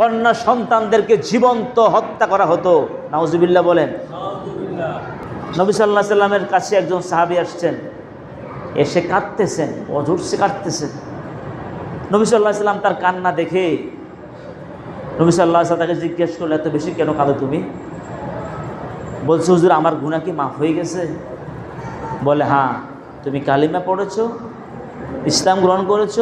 কন্যা সন্তানদেরকে জীবন্ত হত্যা করা হতো। নাউজুবিল্লাহ বলেন। নবী সাল্লাহ সাল্লামের কাছে একজন সাহাবি আসছেন। এসে কাঁদতেছেন অজুরসে কাঁদতেছেন। নবী সাল্লাহ সাল্লাম তার কান্না দেখে নবী সাল্লাহ সাল্লাম তাকে জিজ্ঞেস করলে এত বেশি কেন কাঁদো তুমি? বলছে, হুজুর, আমার গুণা কি মাফ হয়ে গেছে? বলে হ্যাঁ তুমি কালিমা পড়েছ, ইসলাম গ্রহণ করেছ।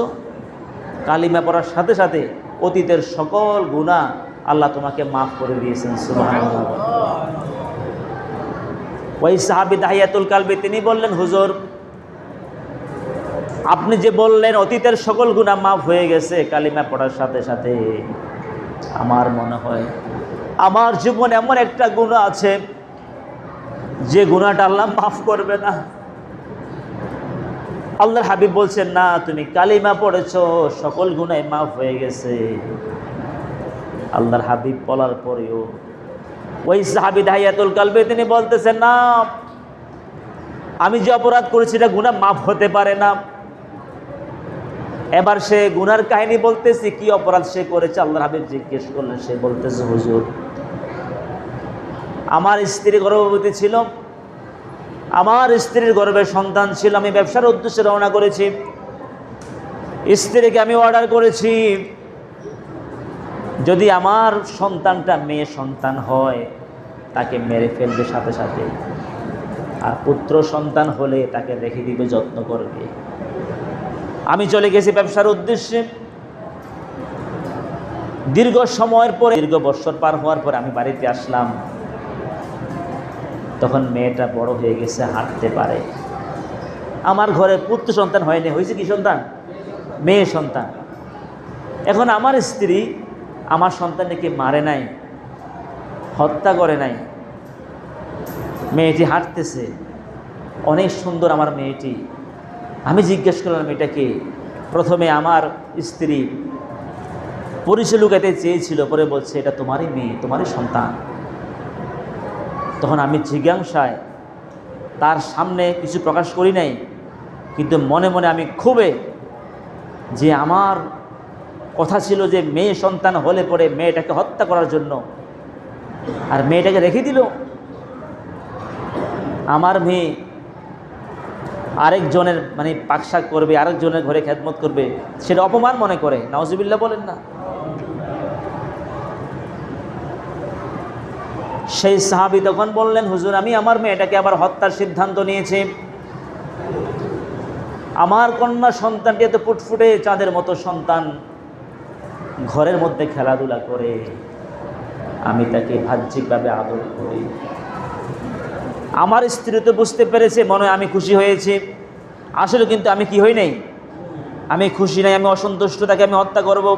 কালিমা পড়ার সাথে সাথে অতীতের সকল গুণা আল্লাহ তোমাকে মাফ করে দিয়েছেন ওই সাহাবি দাহিয়াতুল কালবি, তিনি বললেন, হুজুর, আপনি যে বললেন অতীতের সকল গুণা মাফ হয়ে গেছে, কালিমা পড়ার সাথে সাথে আমার মনে হয়, আমার জীবন এমন একটা গুণা আছে, যে গুণাটা আল্লাহ মাফ করবে না। আল্লাহর হাবিব বলছেন, না, তুমি কালিমা পড়েছ, সকল গুণাই মাফ হয়ে গেছে। আল্লাহর হাবিব বলার পরেও ওই সাহাবি দাহিয়াতুল কালবে তিনি বলতেছেন, না, আমি যে অপরাধ করেছি, এটা গুণা মাফ হতে পারে না। এবার সে গুনার কাহিনী বলতেছে, কি অপরাধ সে করেছে? আল্লাহর হাবিব জিজ্ঞেস করলেন, সে বলতেছে, হুজুর, আমার স্ত্রী গর্ভবতী ছিল আমার স্ত্রীর গর্ভে সন্তান ছিল, আমি ব্যবসার উদ্দেশ্যে রওনা করেছি। স্ত্রীকে আমি অর্ডার করেছি, যদি আমার সন্তানটা মেয়ে সন্তান হয়, তাকে মেরে ফেলবে সাথে সাথে। আর পুত্র সন্তান হলে তাকে রেখে দিবে, যত্ন করবে। আমি চলে গেছি ব্যবসার উদ্দেশ্যে। দীর্ঘ সময়ের পরে, দীর্ঘ বৎসর পার হওয়ার পরে আমি বাড়িতে আসলাম। তখন মেয়েটা বড় হয়ে গেছে, হাঁটতে পারে। আমার ঘরে পুত্র সন্তান হয়নি, হয়েছে কি সন্তান? মেয়ে সন্তান। এখন আমার স্ত্রী আমার সন্তানকে মারে নাই, হত্যা করে নাই। মেয়েটি হাঁটতেছে। অনেক সুন্দর আমার মেয়েটি। আমি জিজ্ঞেস করলাম এটাকে প্রথমে আমার স্ত্রী পরিচয় লুকাতে চেয়েছিল, পরে বলছে, এটা তোমারই মেয়ে, তোমারই সন্তান। তখন আমি জিজ্ঞাসায়, তার সামনে কিছু প্রকাশ করি নাই? কিন্তু মনে মনে আমি খুবই যে আমার কথা ছিল যে মেয়ে সন্তান হলে পরে মেয়েটাকে হত্যা করার জন্য, আর মেয়েটাকে রেখে দিল। আমার মেয়ে আরেকজনের মানে পাকশাক করবে, আরেকজনের ঘরে খেদমত করবে, সেটা অপমান মনে করে। নওয়াজিবিল্লা বলেন না। সেই সাহাবি তখন বললেন, হুজুর, আমি আমার মেয়েটাকে আবার হত্যার সিদ্ধান্ত নিয়েছি। আমার কন্যা সন্তানটি এত ফুটফুটে চাঁদের মতো সন্তান। ঘরের মধ্যে খেলাধুলা করে আমি তাকে বাহ্যিকভাবে আদর করি। আমার স্ত্রী তো বুঝতে পেরেছে, মনে আমি খুশি হয়েছি। আসলে কিন্তু আমি কি হই নাই? আমি খুশি নাই, আমি অসন্তুষ্ট, তাকে আমি হত্যা করব।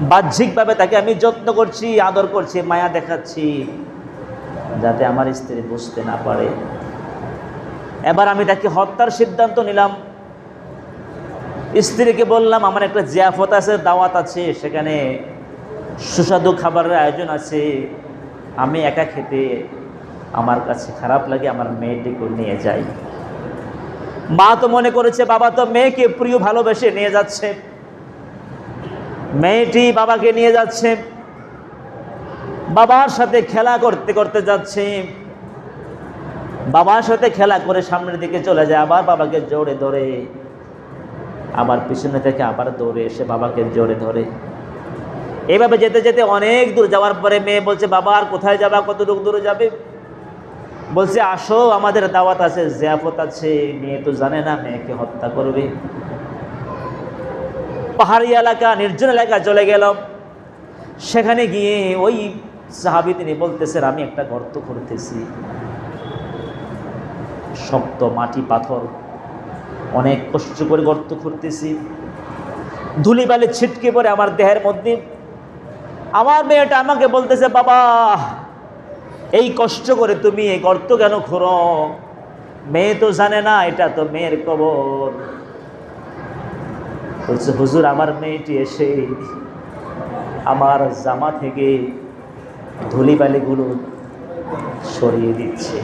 বাহ্যিকভাবে তাকে আমি যত্ন করছি, আদর করছি, মায়া দেখাচ্ছি, যাতে আমার স্ত্রী বুঝতে না পারে। এবার আমি তাকে হত্যার সিদ্ধান্ত নিলাম। স্ত্রীকে বললাম, আমার একটা জিয়াফত আছে, দাওয়াত আছে, সেখানে সুস্বাদু খাবারের আয়োজন আছে। আমি একা খেতে আমার কাছে খারাপ লাগে, আমার মেয়েটিকে নিয়ে যাই। মা তো মনে করেছে, বাবা তো মেয়েকে প্রিয় ভালোবেসে নিয়ে যাচ্ছে। মেয়েটি বাবাকে নিয়ে যাচ্ছে। বাবার সাথে খেলা করতে করতে যাচ্ছে। বাবার সাথে খেলা করে সামনের দিকে চলে যায়, আবার বাবাকে জোরে ধরে। আবার পিছনে থেকে আবার দৌড়ে এসে বাবাকে জোরে ধরে। এভাবে যেতে যেতে অনেক দূর যাওয়ার পরে মেয়ে বলছে, বাবা, আর কোথায় যাবা? দূর দূরে যাবে? বলছে, আসো, আমাদের দাওয়াত আছে, জিয়াফত আছে। মেয়ে তো জানে না, মেয়েকে হত্যা করবে। পাহাড়ি এলাকা, নির্জন এলাকা চলে গেল সেখানে গিয়ে ওই সাহাবি তিনি বলতেছেন, আমি একটা গর্ত করতেছি। শক্ত মাটি পাথর। অনেক কষ্ট করে গর্ত করতেছি। ধুলিবালি ছিটকে পড়ে আমার দেহের মধ্যে। আমার মেয়েটা আমাকে বলতেছে, বাবা, এই কষ্ট করে তুমি এই গর্ত কেন খোরো? মেয়ে তো জানে না, এটা তো মেয়ের কবর। বলছে, হুজুর, আমার মেয়েটি এসে আমার জামা থেকে ধুলিবালিগুলো সরিয়ে দিচ্ছে।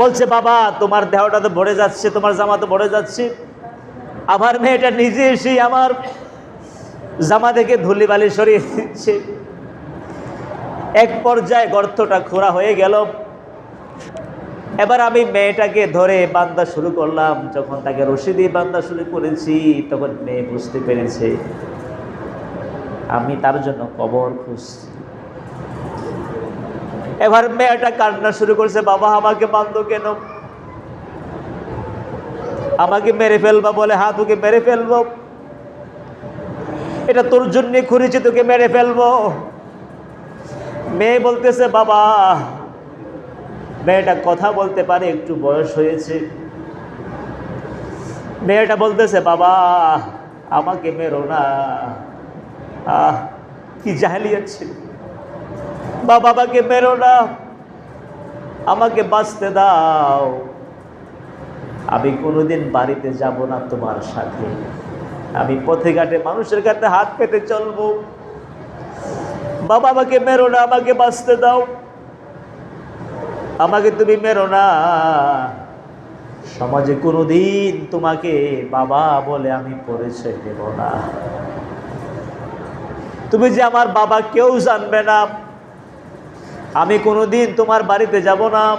বলছে, বাবা, তোমার দেহটা তো ভরে যাচ্ছে, তোমার জামা তো ভরে যাচ্ছে। আমার মেয়েটা নিজে এসে আমার জামা থেকে ধুলি বালি সরিয়ে দিচ্ছে। এক পর্যায়ে গর্তটা খোঁড়া হয়ে গেল। এবার আমি মেয়েটাকে ধরে বান্দা শুরু করলাম। যখন তাকে রশি দিয়ে বান্দা শুরু করেছি, তখন মেয়ে বুঝতে পেরেছে, আমি তার জন্য কবর খুঁজছি। এবার মেয়েটা কান্না শুরু করছে, বাবা, আমাকে বান্ধ কেন? আমাকে মেরে ফেলবা, বলে হা তোকে মেরে ফেলব। এটা তোর জন্য খুঁড়েছি তোকে মেরে ফেলব। মেয়ে বলতেছে, বাবা মেয়েটা কথা বলতে পারে, একটু বয়স হয়েছে। মেয়েটা বলতেছে, বাবা, আমাকে মেরো না। আহ, কি জাহালিয়াত ছিল বাবা, আমাকে মেরো না। আমাকে বাঁচতে দাও। আমি কোনোদিন বাড়িতে যাব না তোমার সাথে। আমি পথে ঘাটে মানুষের কাছে হাত পেতে চলবো। বাবা, আমাকে মেরো না, আমাকে বাঁচতে দাও। আমাকে তুমি মেরো না। সমাজে কোনো দিন তোমাকে বাবা বলে আমি পরিচয় দেব না। তুমি যে আমার বাবা কেউ জানবে না। আমি কোনোদিন তোমার বাড়িতে যাব না।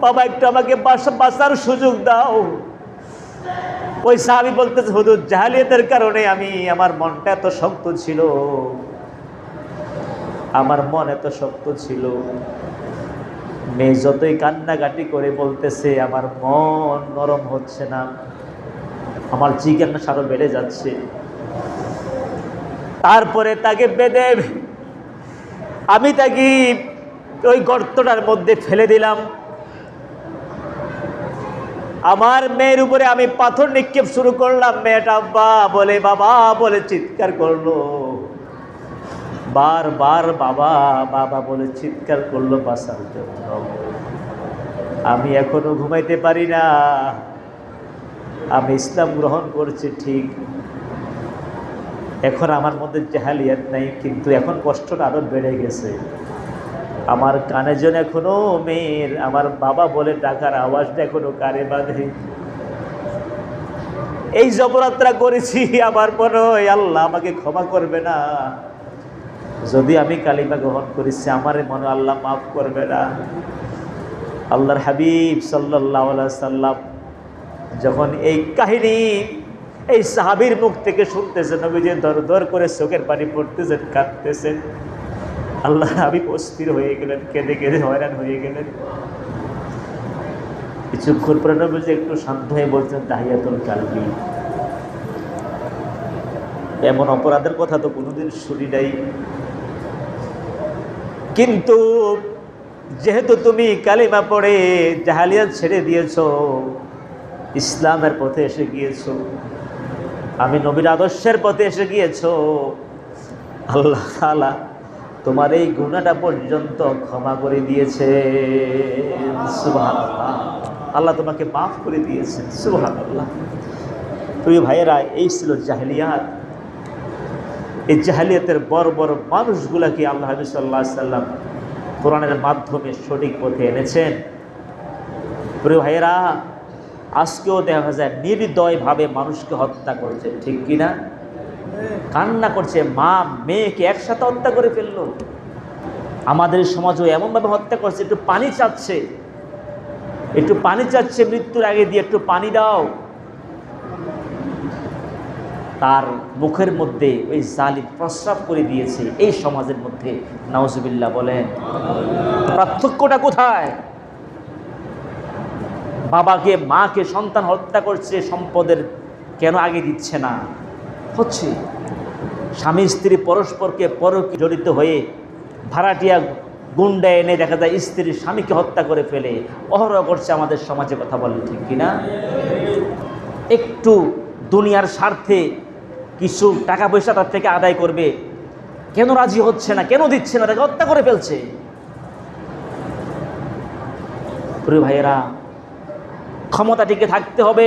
বাবা, একটু আমাকে বাঁচার সুযোগ দাও। ওই সাহাবি বলতেছে হুদুর জাহালিয়াতের কারণে আমি, আমার মনটা এত শক্ত ছিল। আমার মন এত শক্ত ছিল। মেয়ে যতই কান্নাকাটি করে বলতেছে, আমার মন নরম হচ্ছে না, আমার চিকেন সারও বেড়ে যাচ্ছে। তারপরে তাকে বেঁধে আমি তাকে ওই গর্তটার মধ্যে ফেলে দিলাম। আমার মেয়ের উপরে আমি পাথর নিক্ষেপ শুরু করলাম। মেয়েটা বা বলে, বাবা, বলে চিৎকার করল। বারবার বাবা বাবা বলে চিৎকার করল বাসার জন্য আমি এখনও ঘুমাইতে পারি না। আমি ইসলাম গ্রহণ করছি ঠিক। এখন আমার মধ্যে জাহালিয়াত নাই, কিন্তু এখন কষ্টটা আরও বেড়ে গেছে। আমার কানে যেন এখনও মেয়ের, আমার বাবা বলে ডাকার আওয়াজটা এখনও কানে বাঁধে। এই জবরাত্রা করেছি আমার মনে হয় আল্লাহ আমাকে ক্ষমা করবে না। যদি আমি কালিমা গ্রহণ করেছি, আমার মনে আল্লাহ মাফ করবে না। আল্লাহর হাবিব সাল্লাহ সাল্লাম যখন এই কাহিনী এই সাহাবির মুখ থেকে শুনতেছেন, নবীজি দর দর করে চোখের পানি পড়তেছেন, কাঁদতেছেন। আল্লাহ হাবিব অস্থির হয়ে গেলেন, কেঁদে কেঁদে হয়রান হয়ে গেলেন। কিছুক্ষণ পরে নবীজি একটু শান্ত হয়ে বলছেন, তাহিয়াতুল কালবি। এমন অপরাধের কথা তো কোনোদিন শুনি নাই। কিন্তু যেহেতু তুমি কালিমা পড়ে জাহালিয়াত ছেড়ে দিয়েছ, ইসলামের পথে এসে গিয়েছো, আমি নবীর আদর্শের পথে এসে গিয়েছো, আল্লাহ তাআলা তোমার এই গুণাটা পর্যন্ত ক্ষমা করে দিয়েছে। আল্লাহ তোমাকে মাফ করে দিয়েছে সুবহানাল্লাহ। তুমি ভাইয়েরা, এই ছিল জাহেলিয়াত। এই জাহালিয়াতের বড় বড় মানুষগুলাকে আল্লাহ হাবি সাল্লাহ সাল্লাম কোরআনের মাধ্যমে সঠিক পথে এনেছেন। প্রিয় ভাইয়েরা, আজকেও দেখা যায় নির্দয়ভাবে মানুষকে হত্যা করছে, ঠিক কিনা? কান্না করছে, মা, মেয়েকে একসাথে হত্যা করে ফেলল। আমাদের সমাজও এমনভাবে হত্যা করছে, একটু পানি চাচ্ছে। একটু পানি চাচ্ছে, মৃত্যুর আগে দিয়ে একটু পানি দাও। তার মুখের মধ্যে ওই জালিম প্রস্রাব করে দিয়েছে এই সমাজের মধ্যে। নাউজুবিল্লাহ বলেন, পার্থক্যটা কোথায়? বাবাকে, মাকে সন্তান হত্যা করছে, সম্পদের কেন আগে দিচ্ছে না? হচ্ছে, স্বামী, স্ত্রী পরস্পরকে পরকে জড়িত হয়ে ভাড়াটিয়া গুন্ডা এনে দেখা যায় স্ত্রীর স্বামীকে হত্যা করে ফেলে। অহরহ করছে আমাদের সমাজে কথা বলেন ঠিক কিনা? একটু দুনিয়ার স্বার্থে কিছু টাকা পয়সা তার থেকে আদায় করবে। কেন রাজি হচ্ছে না? কেন দিচ্ছে না? তাকে হত্যা করে ফেলছে। প্রিয় ভাইয়েরা, ক্ষমতা টিকে থাকতে হবে।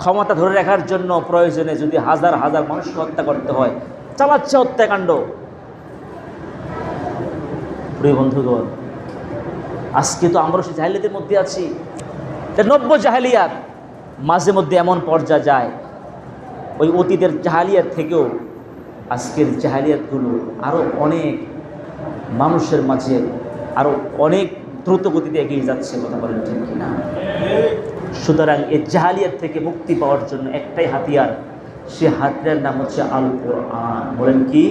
ক্ষমতা ধরে রাখার জন্য প্রয়োজনে যদি হাজার হাজার মানুষকে হত্যা করতে হয়, চালাচ্ছে হত্যাকাণ্ড। প্রিয় বন্ধুগণ, আজকে তো আমরা সেই জাহিলিয়াতের মধ্যে আছি। নব্য জাহালিয়াত। মাঝে মধ্যে এমন পর্যায়ে যায় ওই অতীতের জাহালিয়াত থেকেও আজকের জাহালিয়াতগুলো আরও অনেক মানুষের মাঝে আরও অনেক দ্রুত গতিতে এগিয়ে যাচ্ছে, কথা বলেন ঠিক কিনা? সুতরাং এই জাহালিয়াত থেকে মুক্তি পাওয়ার জন্য একটাই হাতিয়ার, সে হাতিয়ার নাম হচ্ছে আল কোরআন বলেন কি?